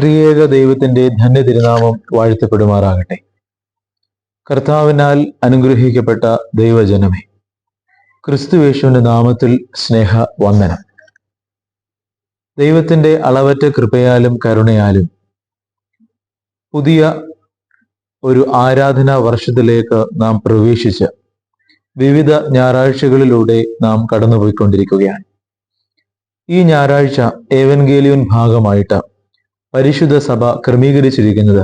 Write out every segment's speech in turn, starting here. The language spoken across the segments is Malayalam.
ത്രിയേക ദൈവത്തിന്റെ ധന്യ തിരുനാമം വാഴ്ത്തപ്പെടുമാറാകട്ടെ. കർത്താവിനാൽ അനുഗ്രഹിക്കപ്പെട്ട ദൈവജനമേ ക്രിസ്തുവേശുവിന്റെ നാമത്തിൽ സ്നേഹ വന്ദനം. ദൈവത്തിന്റെ അളവറ്റ കൃപയാലും കരുണയാലും പുതിയ ഒരു ആരാധനാ വർഷത്തിലേക്ക് നാം പ്രവേശിച്ച് വിവിധ ഞായറാഴ്ചകളിലൂടെ നാം കടന്നുപോയിക്കൊണ്ടിരിക്കുകയാണ്. ഈ ഞായറാഴ്ച ഏവൻഗേലിയൻ ഭാഗമായിട്ട് പരിശുദ്ധ സഭ ക്രമീകരിച്ചിരിക്കുന്നത്.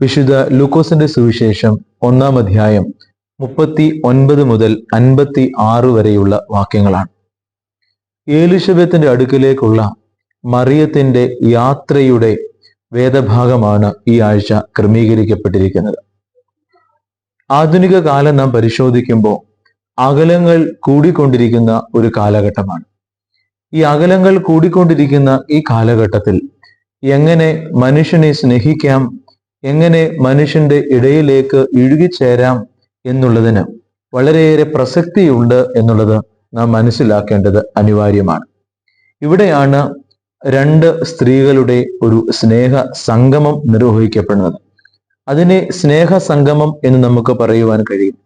വിശുദ്ധ ലൂക്കോസിന്റെ സുവിശേഷം ഒന്നാം അധ്യായം മുപ്പത്തി ഒൻപത് മുതൽ അൻപത്തി ആറ് വരെയുള്ള വാക്യങ്ങളാണ്. ഏലിശബത്തിന്റെ അടുക്കിലേക്കുള്ള മറിയത്തിന്റെ യാത്രയുടെ വേദഭാഗമാണ് ഈ ആഴ്ച ക്രമീകരിക്കപ്പെട്ടിരിക്കുന്നത്. ആധുനിക കാലം നാം പരിശോധിക്കുമ്പോൾ അകലങ്ങൾ കൂടിക്കൊണ്ടിരിക്കുന്ന ഒരു കാലഘട്ടമാണ്. ഈ അകലങ്ങൾ കൂടിക്കൊണ്ടിരിക്കുന്ന ഈ കാലഘട്ടത്തിൽ എങ്ങനെ മനുഷ്യനെ സ്നേഹിക്കാം? എങ്ങനെ മനുഷ്യന്റെ ഇടയിലേക്ക് ഇഴുകിച്ചേരാം എന്നുള്ളതിന് വളരെയേറെ പ്രസക്തിയുണ്ട് എന്നുള്ളത് നാം മനസ്സിലാക്കേണ്ടത് അനിവാര്യമാണ്. ഇവിടെയാണ് രണ്ട് സ്ത്രീകളുടെ ഒരു സ്നേഹ സംഗമം നിർവഹിക്കപ്പെടുന്നത്. അതിനെ സ്നേഹ സംഗമം എന്ന് നമുക്ക് പറയുവാൻ കഴിയും.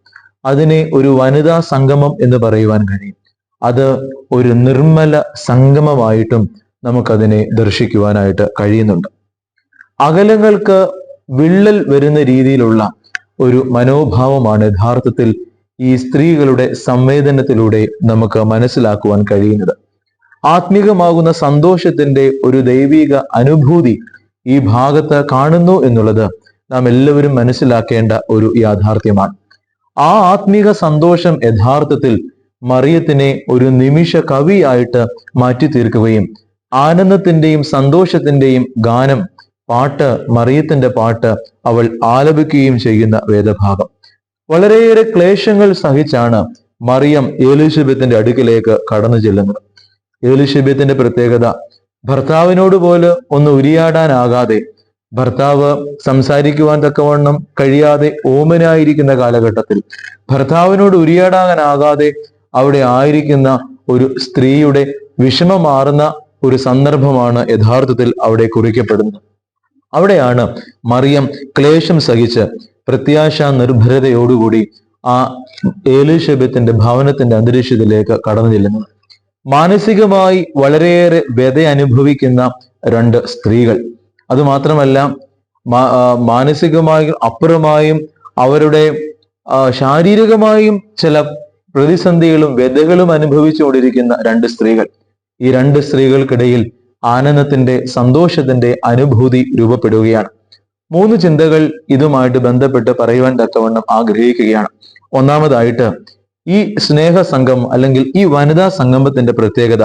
അതിനെ ഒരു വനിതാ സംഗമം എന്ന് പറയുവാൻ കഴിയും. അത് ഒരു നിർമ്മല സംഗമമായിട്ടും നമുക്കതിനെ ദർശിക്കുവാനായിട്ട് കഴിയുന്നുണ്ട്. അകലങ്ങൾക്ക് വിള്ളൽ വരുന്ന രീതിയിലുള്ള ഒരു മനോഭാവമാണ് യഥാർത്ഥത്തിൽ ഈ സ്ത്രീകളുടെ സംവേദനത്തിലൂടെ നമുക്ക് മനസ്സിലാക്കുവാൻ കഴിയുന്നത്. ആത്മീകമാകുന്ന സന്തോഷത്തിന്റെ ഒരു ദൈവിക അനുഭൂതി ഈ ഭാഗത്ത് കാണുന്നു എന്നുള്ളത് നാം എല്ലാവരും മനസ്സിലാക്കേണ്ട ഒരു യാഥാർത്ഥ്യമാണ്. ആ ആത്മീക സന്തോഷം യഥാർത്ഥത്തിൽ മറിയത്തിനെ ഒരു നിമിഷ കവിയായിട്ട് മാറ്റി തീർക്കുകയും ആനന്ദത്തിന്റെയും സന്തോഷത്തിന്റെയും ഗാനം പാട്ട് മറിയത്തിന്റെ പാട്ട് അവൾ ആലപിക്കുകയും ചെയ്യുന്ന വേദഭാഗം. വളരെയേറെ ക്ലേശങ്ങൾ സഹിച്ചാണ് മറിയം ഏലിശബത്തിന്റെ അടുക്കിലേക്ക് കടന്നു ചെല്ലുന്നത്. ഏലിശബത്തിന്റെ പ്രത്യേകത ഭർത്താവിനോട് പോലെ ഒന്ന് ഉരിയാടാനാകാതെ ഭർത്താവ് സംസാരിക്കുവാൻ തക്കവണ്ണം കഴിയാതെ ഓമനായിരിക്കുന്ന കാലഘട്ടത്തിൽ ഭർത്താവിനോട് ഉരിയാടാകാനാകാതെ അവിടെ ആയിരിക്കുന്ന ഒരു സ്ത്രീയുടെ വിഷമമാറുന്ന ഒരു സന്ദർഭമാണ് യഥാർത്ഥത്തിൽ അവിടെ കുറിക്കപ്പെടുന്നത്. അവിടെയാണ് മറിയം ക്ലേശം സഹിച്ച് പ്രത്യാശ നിർഭരതയോടുകൂടി ആ ഏലിഷബത്തിന്റെ ഭവനത്തിന്റെ അന്തരീക്ഷത്തിലേക്ക് കടന്നു ചെല്ലുന്നത്. മാനസികമായി വളരെയേറെ വ്യത അനുഭവിക്കുന്ന രണ്ട് സ്ത്രീകൾ. അതുമാത്രമല്ല മാനസികമായും അപ്പുറമായും അവരുടെ ശാരീരികമായും ചില പ്രതിസന്ധികളും വ്യതകളും അനുഭവിച്ചുകൊണ്ടിരിക്കുന്ന രണ്ട് സ്ത്രീകൾ. ഈ രണ്ട് സ്ത്രീകൾക്കിടയിൽ ആനന്ദത്തിന്റെ സന്തോഷത്തിന്റെ അനുഭൂതി രൂപപ്പെടുകയാണ്. മൂന്ന് ചിന്തകൾ ഇതുമായിട്ട് ബന്ധപ്പെട്ട് പറയുവാൻ തക്കവണ്ണം ആഗ്രഹിക്കുകയാണ്. ഒന്നാമതായിട്ട് ഈ സ്നേഹ സംഘം അല്ലെങ്കിൽ ഈ വനിതാ സംഗമത്തിന്റെ പ്രത്യേകത.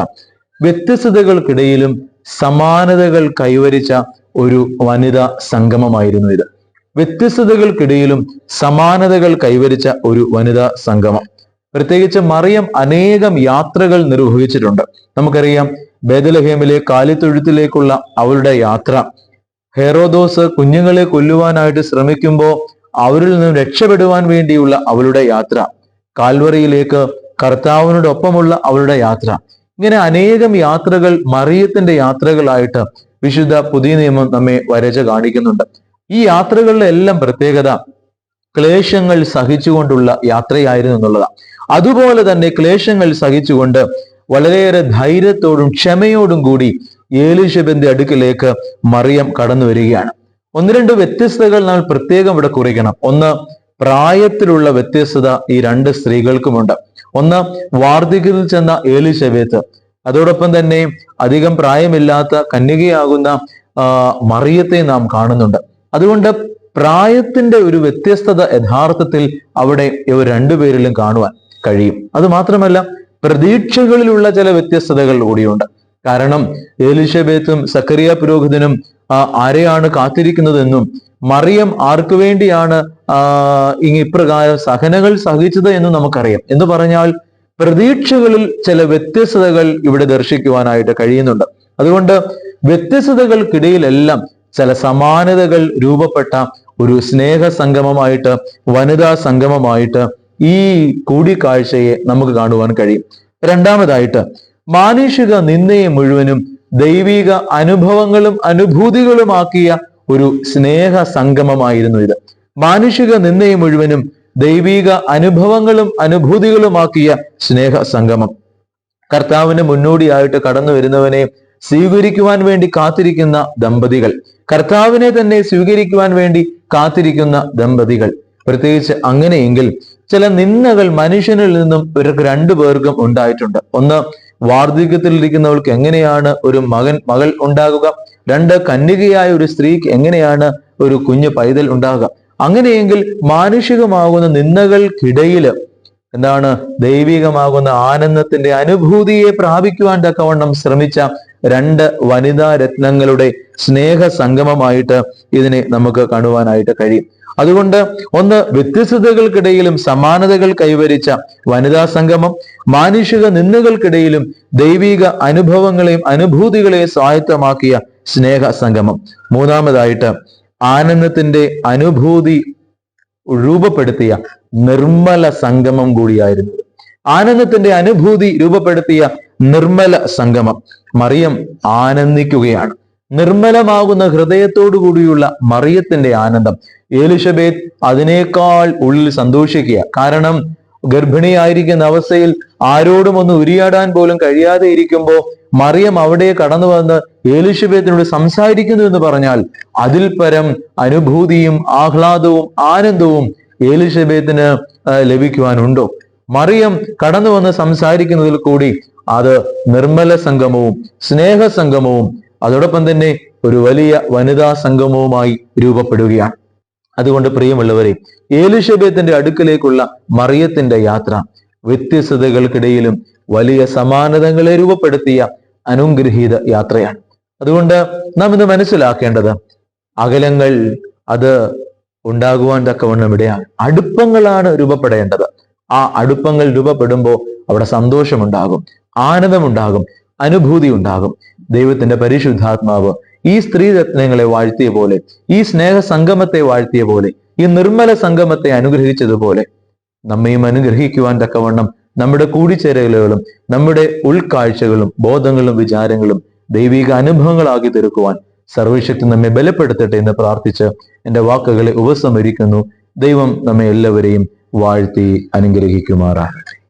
വ്യത്യസ്തതകൾക്കിടയിലും സമാനതകൾ കൈവരിച്ച ഒരു വനിതാ സംഗമമായിരുന്നു ഇത്. വ്യത്യസ്തതകൾക്കിടയിലും സമാനതകൾ കൈവരിച്ച ഒരു വനിതാ സംഗമം. പ്രത്യേകിച്ച് മറിയം അനേകം യാത്രകൾ നിർവഹിച്ചിട്ടുണ്ട്. നമുക്കറിയാം ബേദലഹേമിലെ കാലിത്തൊഴുത്തിലേക്കുള്ള അവരുടെ യാത്ര. ഹെറോദോസ് കുഞ്ഞുങ്ങളെ കൊല്ലുവാനായിട്ട് ശ്രമിക്കുമ്പോൾ അവരിൽ നിന്നും രക്ഷപ്പെടുവാൻ വേണ്ടിയുള്ള അവളുടെ യാത്ര. കാൽവറിയിലേക്ക് കർത്താവിനോടൊപ്പമുള്ള അവളുടെ യാത്ര. ഇങ്ങനെ അനേകം യാത്രകൾ മറിയത്തിന്റെ യാത്രകളായിട്ട് വിശുദ്ധ പുതിയ നിയമം നമ്മെ വരച്ച് കാണിക്കുന്നുണ്ട്. ഈ യാത്രകളുടെ എല്ലാം പ്രത്യേകത ക്ലേശങ്ങൾ സഹിച്ചുകൊണ്ടുള്ള യാത്രയായിരുന്നു എന്നുള്ളതാണ്. അതുപോലെ തന്നെ ക്ലേശങ്ങൾ സഹിച്ചുകൊണ്ട് വളരെയേറെ ധൈര്യത്തോടും ക്ഷമയോടും കൂടി ഏലിഷബന്റെ അടുക്കിലേക്ക് മറിയം കടന്നു വരികയാണ്. ഒന്ന് രണ്ട് വ്യത്യസ്തകൾ നമ്മൾ പ്രത്യേകം ഇവിടെ കുറിക്കണം. ഒന്ന് പ്രായത്തിലുള്ള വ്യത്യസ്തത ഈ രണ്ട് സ്ത്രീകൾക്കുമുണ്ട്. ഒന്ന് വാർദ്ധക്യത്തിൽ ചെന്ന ഏലിശബേത്ത് അതോടൊപ്പം തന്നെ അധികം പ്രായമില്ലാത്ത കന്യകയാകുന്ന മറിയത്തെ നാം കാണുന്നുണ്ട്. അതുകൊണ്ട് പ്രായത്തിന്റെ ഒരു വ്യത്യസ്തത യഥാർത്ഥത്തിൽ അവിടെ ഇവർ രണ്ടുപേരിലും കാണുവാൻ. കഴിയും. അത് മാത്രമല്ല പ്രതീക്ഷകളിലുള്ള ചില വ്യത്യസ്തതകൾ കൂടിയുണ്ട്. കാരണം ഏലിഷബേത്തും സക്കറിയ പുരോഹിതനും ആരെയാണ് കാത്തിരിക്കുന്നതെന്നും മറിയം ആർക്കു വേണ്ടിയാണ് ഇപ്രകാരം സഹനകൾ സഹിച്ചത് എന്ന് നമുക്കറിയാം. എന്ന് പറഞ്ഞാൽ പ്രതീക്ഷകളിൽ ചില വ്യത്യസ്തതകൾ ഇവിടെ ദർശിക്കുവാനായിട്ട് കഴിയുന്നുണ്ട്. അതുകൊണ്ട് വ്യത്യസ്തതകൾക്കിടയിലെല്ലാം ചില സമാനതകൾ രൂപപ്പെട്ട ഒരു സ്നേഹ സംഗമമായിട്ട് വനിതാ സംഗമമായിട്ട് ഈ കൂടിക്കാഴ്ചയെ നമുക്ക് കാണുവാൻ കഴിയും. രണ്ടാമതായിട്ട് മാനുഷിക നിന്ദയെ മുഴുവനും ദൈവിക അനുഭവങ്ങളും അനുഭൂതികളുമാക്കിയ ഒരു സ്നേഹ സംഗമമായിരുന്നു ഇത്. മാനുഷിക നിന്ദയെ മുഴുവനും ദൈവിക അനുഭവങ്ങളും അനുഭൂതികളുമാക്കിയ സ്നേഹ സംഗമം. കർത്താവിന് മുന്നോടിയായിട്ട് കടന്നു വരുന്നവനെ സ്വീകരിക്കുവാൻ വേണ്ടി കാത്തിരിക്കുന്ന ദമ്പതികൾ. കർത്താവിനെ തന്നെ സ്വീകരിക്കുവാൻ വേണ്ടി കാത്തിരിക്കുന്ന ദമ്പതികൾ. പ്രത്യേകിച്ച് അങ്ങനെയെങ്കിൽ ചില നിന്ദകൾ മനുഷ്യനിൽ നിന്നും ഇവർക്ക് രണ്ടു പേർക്കും ഉണ്ടായിട്ടുണ്ട്. ഒന്ന് വാർദ്ധക്യത്തിലിരിക്കുന്നവൾക്ക് എങ്ങനെയാണ് ഒരു മകൻ മകൾ ഉണ്ടാകുക? രണ്ട് കന്യകയായ ഒരു സ്ത്രീക്ക് എങ്ങനെയാണ് ഒരു കുഞ്ഞ് പൈതൽ ഉണ്ടാകുക? അങ്ങനെയെങ്കിൽ മാനുഷികമാകുന്ന നിന്ദകൾക്കിടയിൽ എന്താണ്? ദൈവികമാകുന്ന ആനന്ദത്തിന്റെ അനുഭൂതിയെ പ്രാപിക്കുവാൻ തക്കവണ്ണം ശ്രമിച്ച രണ്ട് വനിതാ രത്നങ്ങളുടെ സ്നേഹ സംഗമമായിട്ട് ഇതിനെ നമുക്ക് കാണുവാനായിട്ട് കഴിയും. അതുകൊണ്ട് ഒന്ന് വ്യത്യസ്തതകൾക്കിടയിലും സമാനതകൾ കൈവരിച്ച വനിതാ സംഗമം മാനുഷിക നിന്നുകൾക്കിടയിലും ദൈവിക അനുഭവങ്ങളെയും അനുഭൂതികളെയും സ്വായത്തമാക്കിയ സ്നേഹ സംഗമം. മൂന്നാമതായിട്ട് ആനന്ദത്തിന്റെ അനുഭൂതി രൂപപ്പെടുത്തിയ നിർമ്മല സംഗമം കൂടിയായിരുന്നു. ആനന്ദത്തിന്റെ അനുഭൂതി രൂപപ്പെടുത്തിയ നിർമ്മല സംഗമം. മറിയം ആനന്ദിക്കുകയാണ്. നിർമ്മലമാകുന്ന ഹൃദയത്തോടു കൂടിയുള്ള മറിയത്തിന്റെ ആനന്ദം. ഏലിഷബേത്ത് അതിനേക്കാൾ ഉള്ളിൽ സന്തോഷിക്കുക. കാരണം ഗർഭിണിയായിരിക്കുന്ന അവസ്ഥയിൽ ആരോടും ഒന്ന് ഉരിയാടാൻ പോലും കഴിയാതെ ഇരിക്കുമ്പോൾ മറിയം അവിടെ കടന്നു വന്ന് ഏലിഷബേത്തിനോട് സംസാരിക്കുന്നു എന്ന് പറഞ്ഞാൽ അതിൽ പരം അനുഭൂതിയും ആഹ്ലാദവും ആനന്ദവും ഏലിഷബേത്തിന് ലഭിക്കുവാനുണ്ടോ? മറിയം കടന്നു വന്ന് സംസാരിക്കുന്നതിൽ കൂടി അത് നിർമ്മല സംഗമവും സ്നേഹ സംഗമവും അതോടൊപ്പം തന്നെ ഒരു വലിയ വനിതാ സംഗമവുമായി രൂപപ്പെടുകയാണ്. അതുകൊണ്ട് പ്രിയമുള്ളവരെ ഏലിഷബേത്തിന്റെ അടുക്കലേക്കുള്ള മറിയത്തിന്റെ യാത്ര വ്യത്യസ്തതകൾക്കിടയിലും വലിയ സമാനതകളെ രൂപപ്പെടുത്തിയ അനുഗ്രഹീത യാത്രയാണ്. അതുകൊണ്ട് നാം ഇന്ന് മനസ്സിലാക്കേണ്ടത് അകലങ്ങൾ അത് ഉണ്ടാകുവാൻ തക്കവണ്ണം ഇടയാണ് അടുപ്പങ്ങളാണ് രൂപപ്പെടേണ്ടത്. ആ അടുപ്പങ്ങൾ രൂപപ്പെടുമ്പോൾ അവിടെ സന്തോഷമുണ്ടാകും ആനന്ദമുണ്ടാകും അനുഭൂതി ഉണ്ടാകും. ദൈവത്തിന്റെ പരിശുദ്ധാത്മാവ് ഈ സ്ത്രീ രത്നങ്ങളെ വാഴ്ത്തിയ പോലെ ഈ സ്നേഹ സംഗമത്തെ വാഴ്ത്തിയ പോലെ ഈ നിർമ്മല സംഗമത്തെ അനുഗ്രഹിച്ചതുപോലെ നമ്മയും അനുഗ്രഹിക്കുവാൻ തക്കവണ്ണം നമ്മുടെ കൂടിച്ചേരലുകളും നമ്മുടെ ഉൾക്കാഴ്ചകളും ബോധങ്ങളും വിചാരങ്ങളും ദൈവിക അനുഭവങ്ങളാക്കി തീർക്കുവാൻ സർവശക്തി നമ്മെ ബലപ്പെടുത്തട്ടെ എന്ന് പ്രാർത്ഥിച്ച് എന്റെ വാക്കുകളെ ഉപസംഹരിക്കുന്നു ദൈവം നമ്മെ എല്ലാവരെയും വാഴ്ത്തി അനുഗ്രഹിക്കുമാറാകട്ടെ.